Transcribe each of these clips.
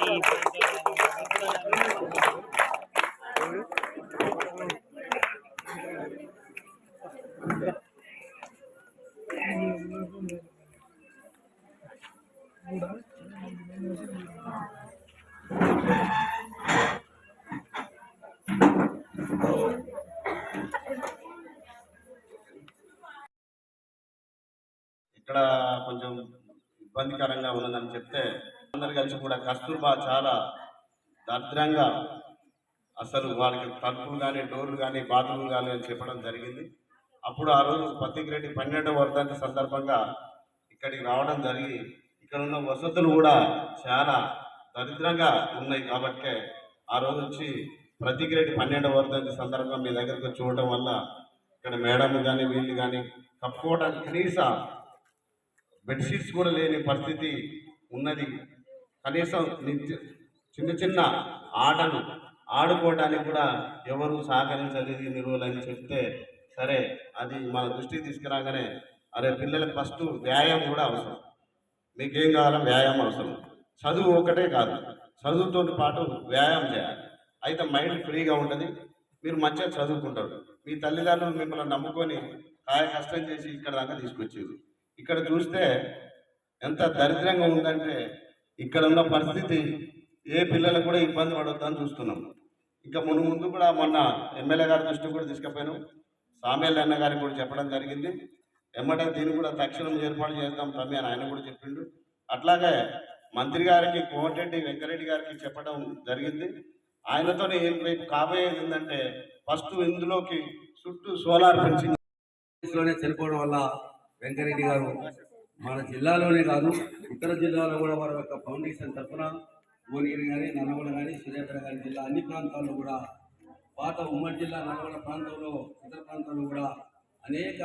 এই ఇక్కడ కొంచెం ఇబ్బందికరంగా ఉన్నదని చెప్తే అందరు కలిసి కూడా కస్తూర్బా చాలా దరిద్రంగా అసలు వాళ్ళకి తలుపులు కానీ డోర్లు కానీ బాత్రూమ్లు కానీ అని చెప్పడం జరిగింది. అప్పుడు ఆ రోజు పత్తికిరెడ్డి పన్నెండవ వర్ధంతి సందర్భంగా ఇక్కడికి రావడం జరిగి ఇక్కడ ఉన్న వసతులు కూడా చాలా దరిద్రంగా ఉన్నాయి కాబట్టి ఆ రోజు వచ్చి ప్రతికిరెడ్డి పన్నెండవ వర్ధంతి సందర్భంగా మీ దగ్గరకు చూడటం వల్ల ఇక్కడ మేడం కానీ వీళ్ళు కానీ కప్పుకోవడానికి కనీసం బెడ్షీట్స్ కూడా లేని పరిస్థితి ఉన్నది. కనీసం నిత్య- చిన్న చిన్న ఆటను ఆడుకోవడానికి కూడా ఎవరు సహకరించలేదు నిలువలని చెప్తే సరే అది మన దృష్టికి తీసుకురాగానే అరే పిల్లలకు ఫస్ట్ వ్యాయామం కూడా అవసరం. మీకేం కావాలో వ్యాయామం అవసరం. చదువు ఒకటే కాదు చదువుతో పాటు వ్యాయామం చేయాలి. అయితే మైండ్ ఫ్రీగా ఉంటుంది మీరు మంచిగా చదువుకుంటారు. మీ తల్లిదండ్రులు మిమ్మల్ని నమ్ముకొని కాయ కష్టం చేసి ఇక్కడ దాకా తీసుకొచ్చేది. ఇక్కడ చూస్తే ఎంత దరిద్రంగా ఉందంటే ఇక్కడ ఉన్న పరిస్థితి ఏ పిల్లలకు కూడా ఇబ్బంది పడొద్దని చూస్తున్నాం. ఇంకా మును ముందు కూడా మొన్న ఎమ్మెల్యే గారి దృష్టి కూడా తీసుకుపోయాను. సామేల్ అన్న గారికి కూడా చెప్పడం జరిగింది. ఎమ్మటే దీన్ని కూడా తక్షణం ఏర్పాటు చేద్దాం తమ్మి అని ఆయన కూడా చెప్పిండు. అట్లాగే మంత్రి గారికి కోమటిరెడ్డి వెంకరెడ్డి గారికి చెప్పడం జరిగింది. ఆయనతో ఏం రేపు కాబోయేది ఏంటంటే ఫస్ట్ ఇందులోకి చుట్టూ సోలార్ ఫెన్సింగ్ చనిపోవడం వల్ల వెంకరెడ్డి గారు మన జిల్లాలోనే కాదు ఇతర జిల్లాలో కూడా వారి యొక్క ఫౌండేషన్ తరఫున భువనగిరి కానీ నల్లగొండ కానీ సూర్యాపేట కానీ జిల్లా అన్ని ప్రాంతాల్లో కూడా పాత ఉమ్మడి జిల్లా నల్గొండ ప్రాంతంలో ఇతర ప్రాంతాల్లో కూడా అనేక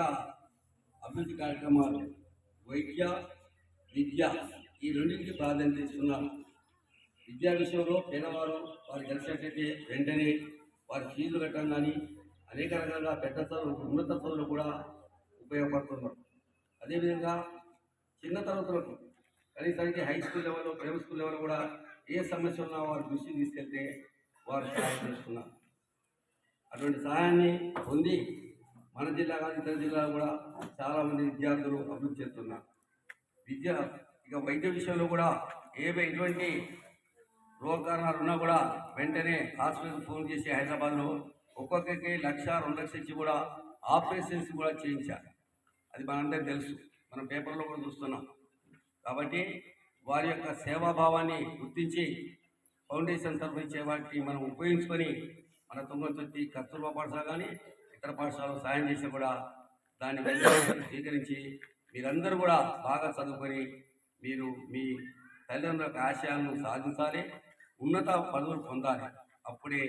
అభివృద్ధి కార్యక్రమాలు వైద్య విద్య ఈ రెండింటికి ప్రాధాన్యత ఇస్తున్నారు. విద్యా విషయంలో పేదవారు వారు గెలిచినట్లయితే వెంటనే వారి ఫీజులు కట్టడం కానీ అనేక రకాలుగా పెద్ద చదువులు ఉన్నత చదువులు కూడా ఉపయోగపడుతున్నారు. అదేవిధంగా చిన్న తరగతులకు కనీసానికి హై స్కూల్ లెవెల్లో ప్రైమరీ స్కూల్ లెవెల్ కూడా ఏ సమస్య ఉన్నా వారి దృష్టిని తీసుకెళ్తే వారు సహాయం చేస్తున్నారు అటువంటి సహాయాన్ని పొంది మన జిల్లా కానీ ఇతర జిల్లాలో కూడా చాలామంది విద్యార్థులు అభివృద్ధి చెందుతున్నారు. విద్య ఇక వైద్య విషయంలో కూడా ఏ ఎటువంటి రోగ కారణాలు ఉన్నా కూడా వెంటనే హాస్పిటల్ ఫోన్ చేసి హైదరాబాద్లో ఒక్కొక్కరికి లక్ష రెండు లక్షలు ఇచ్చి కూడా ఆపరేషన్స్ కూడా చేయించారు. అది మనందరికీ తెలుసు. మనం పేపర్లో కూడా చూస్తున్నాం. కాబట్టి వారి యొక్క సేవాభావాన్ని గుర్తించి ఫౌండేషన్ తరఫు వాటిని మనం ఉపయోగించుకొని మన తుంగతుర్తి కస్తూర్బా పాఠశాల కానీ ఇతర పాఠశాలలో సాయం చేసి కూడా దాన్ని స్వీకరించి మీరందరూ కూడా బాగా చదువుకొని మీరు మీ తల్లిదండ్రుల ఆశయాలను సాధించాలి ఉన్నత పదవులు పొందాలి. అప్పుడే